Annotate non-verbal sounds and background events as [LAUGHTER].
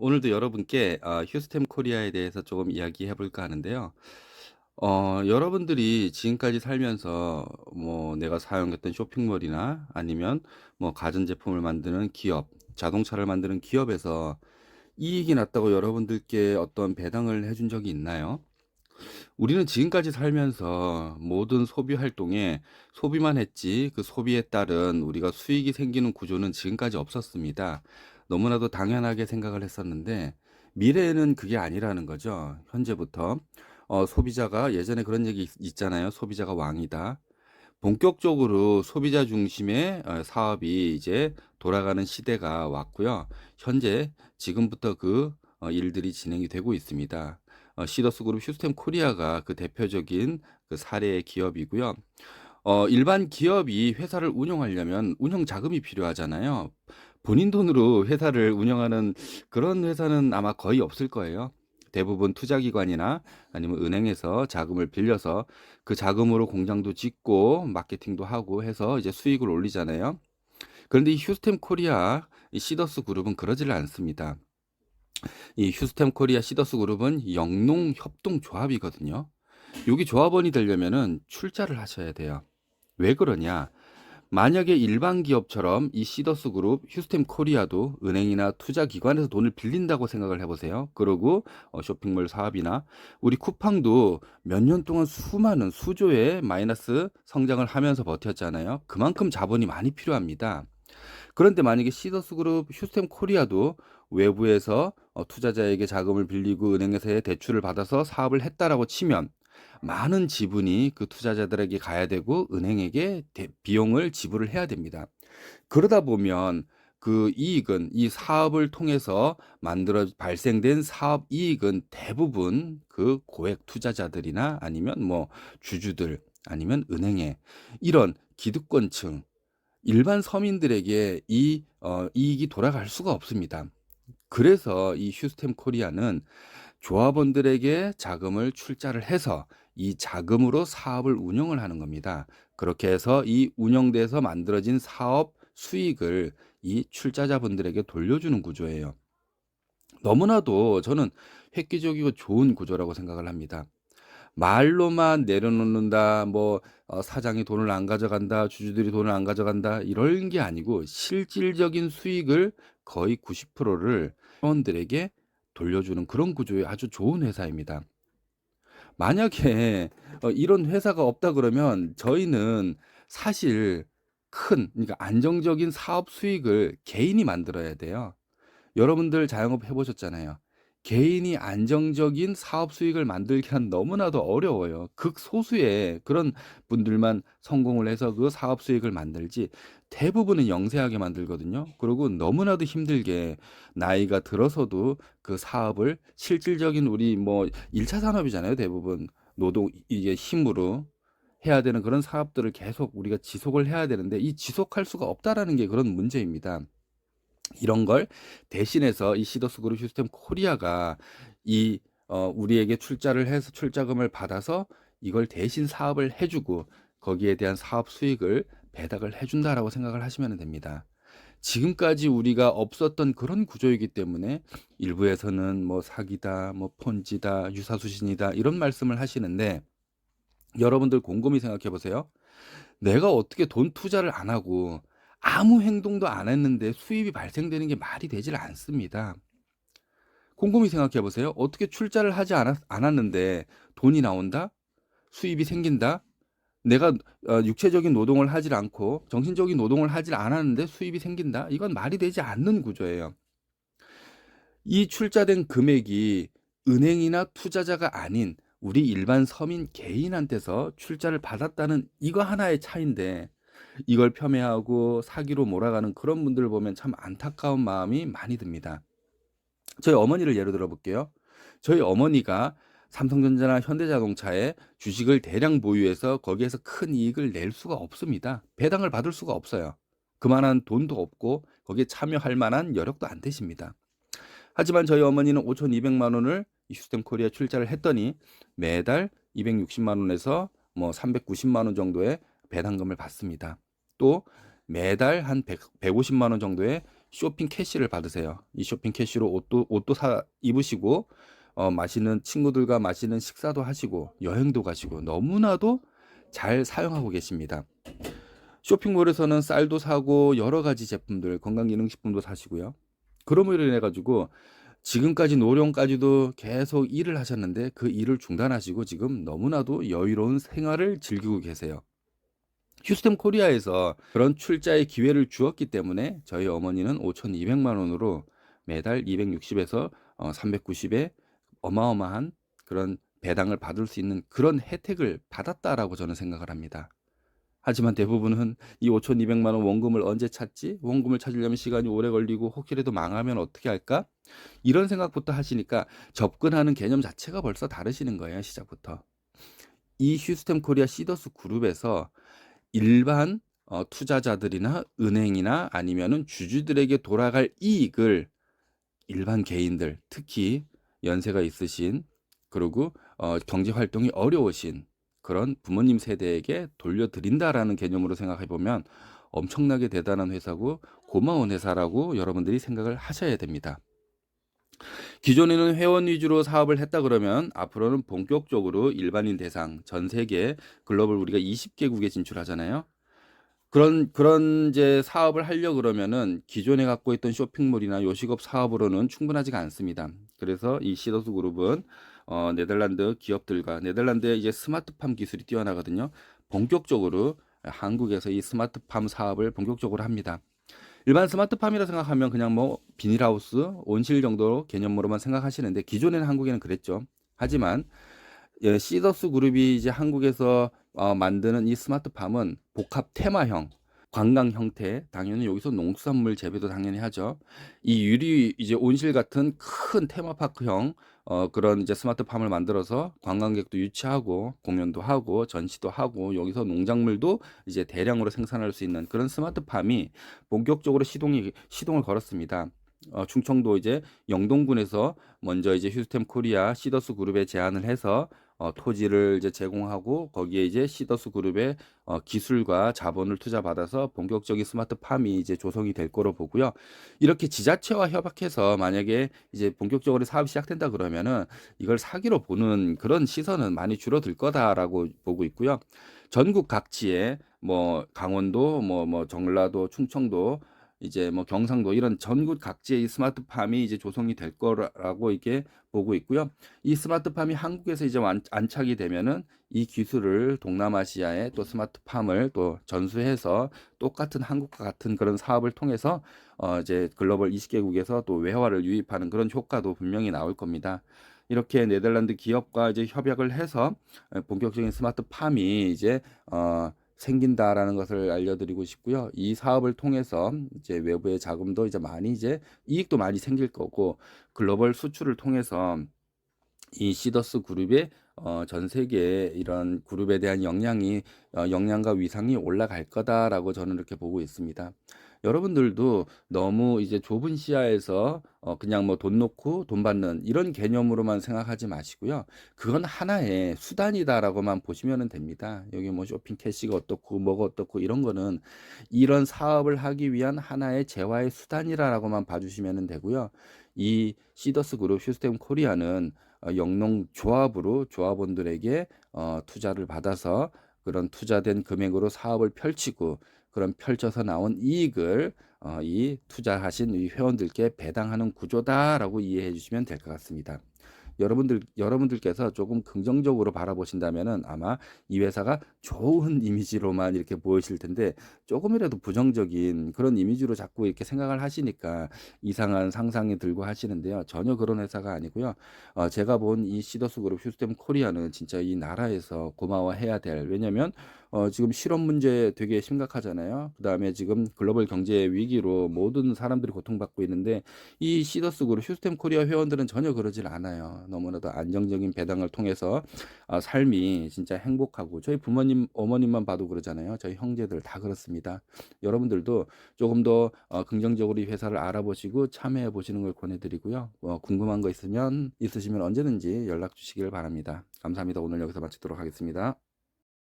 오늘도 여러분께 어, 휴스템 코리아에 대해서 조금 이야기해 볼까 하는데요. 어, 여러분들이 지금까지 살면서 뭐 내가 사용했던 쇼핑몰이나 아니면 뭐 가전제품을 만드는 기업, 자동차를 만드는 기업에서 이익이 났다고 여러분들께 어떤 배당을 해준 적이 있나요? 우리는 지금까지 살면서 모든 소비 활동에 소비만 했지 그 소비에 따른 우리가 수익이 생기는 구조는 지금까지 없었습니다. 너무나도 당연하게 생각을 했었는데 미래에는 그게 아니라는 거죠. 현재부터 어, 소비자가 예전에 그런 얘기 있, 있잖아요. 소비자가 왕이다. 본격적으로 소비자 중심의 어, 사업이 이제 돌아가는 시대가 왔고요. 현재 지금부터 그 어, 일들이 진행이 되고 있습니다. 어, 시더스 그룹 휴스템 코리아가 그 대표적인 그 사례의 기업이고요. 어, 일반 기업이 회사를 운영하려면 운영 자금이 필요하잖아요. 본인 돈으로 회사를 운영하는 그런 회사는 아마 거의 없을 거예요. 대부분 투자기관이나 아니면 은행에서 자금을 빌려서 그 자금으로 공장도 짓고 마케팅도 하고 해서 이제 수익을 올리잖아요. 그런데 이 휴스템 코리아, 이 시더스 그룹은 그러지를 않습니다. 이 휴스템 코리아 시더스 그룹은 영농 협동 조합이거든요. 여기 조합원이 되려면은 출자를 하셔야 돼요. 왜 그러냐? 만약에 일반 기업처럼 이 시더스 그룹, 휴스템 코리아도 은행이나 투자 기관에서 돈을 빌린다고 생각을 해보세요. 그러고 어, 쇼핑몰 사업이나 우리 쿠팡도 몇 년 동안 수많은 수조의 마이너스 성장을 하면서 버텼잖아요. 그만큼 자본이 많이 필요합니다. 그런데 만약에 시더스 그룹, 휴스템 코리아도 외부에서 어, 투자자에게 자금을 빌리고 은행에서의 대출을 받아서 사업을 했다라고 치면 많은 지분이 그 투자자들에게 가야 되고 은행에게 대- 비용을 지불을 해야 됩니다. 그러다 보면 그 이익은 이 사업을 통해서 만들어 발생된 사업 이익은 대부분 그 고액 투자자들이나 아니면 뭐 주주들 아니면 은행에 이런 기득권층 일반 서민들에게 이 어, 이익이 돌아갈 수가 없습니다. 그래서 이 휴스템 코리아는 조합원들에게 자금을 출자를 해서 이 자금으로 사업을 운영을 하는 겁니다. 그렇게 해서 이 운영돼서 만들어진 사업 수익을 이 출자자분들에게 돌려주는 구조예요. 너무나도 저는 획기적이고 좋은 구조라고 생각을 합니다. 말로만 내려놓는다, 뭐 어, 사장이 돈을 안 가져간다, 주주들이 돈을 안 가져간다 이런 게 아니고 실질적인 수익을 거의 90%를 회원들에게 돌려주는 그런 구조의 아주 좋은 회사입니다. 만약에 어, 이런 회사가 없다 그러면 저희는 사실 큰, 그러니까 안정적인 사업 수익을 개인이 만들어야 돼요. 여러분들 자영업 해 보셨잖아요. 개인이 안정적인 사업 수익을 만들기란 너무나도 어려워요. 극소수의 그런 분들만 성공을 해서 그 사업 수익을 만들지 대부분은 영세하게 만들거든요. 그리고 너무나도 힘들게 나이가 들어서도 그 사업을 실질적인 우리 뭐 1차 산업이잖아요. 대부분 노동 이게 힘으로 해야 되는 그런 사업들을 계속 우리가 지속을 해야 되는데 이 지속할 수가 없다라는 게 그런 문제입니다. 이런 걸 대신해서 이 시더스 그룹 시스템 코리아가 이 어, 우리에게 출자를 해서 출자금을 받아서 이걸 대신 사업을 해주고 거기에 대한 사업 수익을 배당을 해준다라고 생각을 하시면 됩니다. 지금까지 우리가 없었던 그런 구조이기 때문에 일부에서는 뭐 사기다, 뭐 폰지다, 유사수신이다 이런 말씀을 하시는데 여러분들 곰곰이 생각해 보세요. 내가 어떻게 돈 투자를 안 하고 아무 행동도 안 했는데 수입이 발생되는 게 말이 되질 않습니다. 곰곰이 생각해 보세요. 어떻게 출자를 하지 않았, 않았는데 돈이 나온다? 수입이 생긴다? 내가 어, 육체적인 노동을 하질 않고 정신적인 노동을 하질 않았는데 수입이 생긴다? 이건 말이 되지 않는 구조예요. 이 출자된 금액이 은행이나 투자자가 아닌 우리 일반 서민 개인한테서 출자를 받았다는 이거 하나의 차이인데 이걸 폄훼하고 사기로 몰아가는 그런 분들을 보면 참 안타까운 마음이 많이 듭니다. 저희 어머니를 예로 들어 볼게요. 저희 어머니가 삼성전자나 현대자동차에 주식을 대량 보유해서 거기에서 큰 이익을 낼 수가 없습니다. 배당을 받을 수가 없어요. 그만한 돈도 없고 거기에 참여할 만한 여력도 안 되십니다. 하지만 저희 어머니는 5,200만 원을 휴스템 코리아 출자를 했더니 매달 260만 원에서 뭐 390만 원 정도의 배당금을 받습니다. 또 매달 한 100, 150만 원 정도의 쇼핑 캐시를 받으세요. 이 쇼핑 캐시로 옷도 옷도 사 입으시고 어 맛있는 친구들과 맛있는 식사도 하시고 여행도 가시고 너무나도 잘 사용하고 계십니다. 쇼핑몰에서는 쌀도 사고 여러 가지 제품들 건강기능식품도 사시고요. 그러므로 인해 가지고 지금까지 노령까지도 계속 일을 하셨는데 그 일을 중단하시고 지금 너무나도 여유로운 생활을 즐기고 계세요. 휴스템 코리아에서 그런 출자의 기회를 주었기 때문에 저희 어머니는 5,200만 원으로 매달 260에서 어 390의 어마어마한 그런 배당을 받을 수 있는 그런 혜택을 받았다라고 저는 생각을 합니다. 하지만 대부분은 이 5,200만 원 원금을 언제 찾지? 원금을 찾으려면 시간이 오래 걸리고 혹시라도 망하면 어떻게 할까? 이런 생각부터 하시니까 접근하는 개념 자체가 벌써 다르시는 거예요, 시작부터. 이 휴스템 코리아 시더스 그룹에서 일반 어 투자자들이나 은행이나 아니면은 주주들에게 돌아갈 이익을 일반 개인들, 특히 연세가 있으신 그리고 어 경제 활동이 어려우신 그런 부모님 세대에게 돌려드린다라는 개념으로 생각해 보면 엄청나게 대단한 회사고 고마운 회사라고 여러분들이 생각을 하셔야 됩니다. 기존에는 회원 위주로 사업을 했다 그러면 앞으로는 본격적으로 일반인 대상 전 세계 글로벌 우리가 20개국에 진출하잖아요. 그런 그런 이제 사업을 하려 그러면은 기존에 갖고 있던 쇼핑몰이나 요식업 사업으로는 충분하지가 않습니다. 그래서 이 시더스 그룹은 어 네덜란드 기업들과 네덜란드의 이제 스마트팜 기술이 뛰어나거든요. 본격적으로 한국에서 이 스마트팜 사업을 본격적으로 합니다. 일반 스마트팜이라 생각하면 그냥 뭐 비닐하우스, 온실 정도 개념으로만 생각하시는데 기존에는 한국에는 그랬죠. 하지만 예, 시더스 그룹이 이제 한국에서 어, 만드는 이 스마트팜은 복합 테마형 관광 형태 당연히 여기서 농수산물 재배도 당연히 하죠. 이 유리 이제 온실 같은 큰 테마파크형 어 그런 이제 스마트팜을 만들어서 관광객도 유치하고 공연도 하고 전시도 하고 여기서 농작물도 이제 대량으로 생산할 수 있는 그런 스마트팜이 본격적으로 시동이 시동을 걸었습니다. 어 충청도 이제 영동군에서 먼저 이제 휴스템 코리아 시더스 그룹에 제안을 해서 어 토지를 이제 제공하고 거기에 이제 시더스 그룹의 어 기술과 자본을 투자받아서 본격적인 스마트팜이 이제 조성이 될 거로 보고요. 이렇게 지자체와 협약해서 만약에 이제 본격적으로 사업이 시작된다 그러면은 이걸 사기로 보는 그런 시선은 많이 줄어들 거다라고 보고 있고요. 전국 각지에 뭐 강원도 뭐뭐 전라도, 충청도 이제 뭐 경상도 이런 전국 각지의 이 스마트팜이 이제 조성이 될 거라고 이렇게 보고 있고요. 이 스마트팜이 한국에서 이제 완, 안착이 되면은 이 기술을 동남아시아에 또 스마트팜을 또 전수해서 똑같은 한국과 같은 그런 사업을 통해서 어 이제 글로벌 20개국에서 또 외화를 유입하는 그런 효과도 분명히 나올 겁니다. 이렇게 네덜란드 기업과 이제 협약을 해서 본격적인 스마트팜이 이제 어 생긴다라는 것을 알려드리고 싶고요. 이 사업을 통해서 이제 외부의 자금도 이제 많이 이제 이익도 많이 생길 거고 글로벌 수출을 통해서 이 시더스 그룹의 어, 전 세계 이런 그룹에 대한 역량이 어, 역량과 위상이 올라갈 거다라고 저는 이렇게 보고 있습니다. 여러분들도 너무 이제 좁은 시야에서 어 그냥 뭐 돈 놓고 돈 받는 이런 개념으로만 생각하지 마시고요. 그건 하나의 수단이다라고만 보시면 됩니다. 여기 뭐 쇼핑 캐시가 어떻고 뭐가 어떻고 이런 거는 이런 사업을 하기 위한 하나의 재화의 수단이라고만 봐주시면 되고요. 이 시더스 그룹 휴스템 코리아는 어 영농 조합으로 조합원들에게 어 투자를 받아서 그런 투자된 금액으로 사업을 펼치고 그런 펼쳐서 나온 이익을 어, 이 투자하신 이 회원들께 배당하는 구조다라고 이해해 주시면 될 것 같습니다. 여러분들 여러분들께서 조금 긍정적으로 바라보신다면은 아마 이 회사가 좋은 [LAUGHS] 이미지로만 이렇게 보이실 텐데 조금이라도 부정적인 그런 이미지로 자꾸 이렇게 생각을 하시니까 이상한 상상이 들고 하시는데요. 전혀 그런 회사가 아니고요. 어, 제가 본 이 시더스 그룹 휴스템 코리아는 진짜 이 나라에서 고마워해야 될 왜냐면 어, 지금 실업 문제 되게 심각하잖아요. 그 다음에 지금 글로벌 경제 위기로 모든 사람들이 고통받고 있는데 이 시더스 그룹 휴스템 코리아 회원들은 전혀 그러질 않아요. 너무나도 안정적인 배당을 통해서 어, 삶이 진짜 행복하고 저희 부모님 어머님만 봐도 그러잖아요. 저희 형제들 다 그렇습니다. 여러분들도 조금 더 어, 긍정적으로 이 회사를 알아보시고 참여해 보시는 걸 권해드리고요. 어, 궁금한 거 있으면 있으시면 언제든지 연락 주시길 바랍니다. 감사합니다. 오늘 여기서 마치도록 하겠습니다.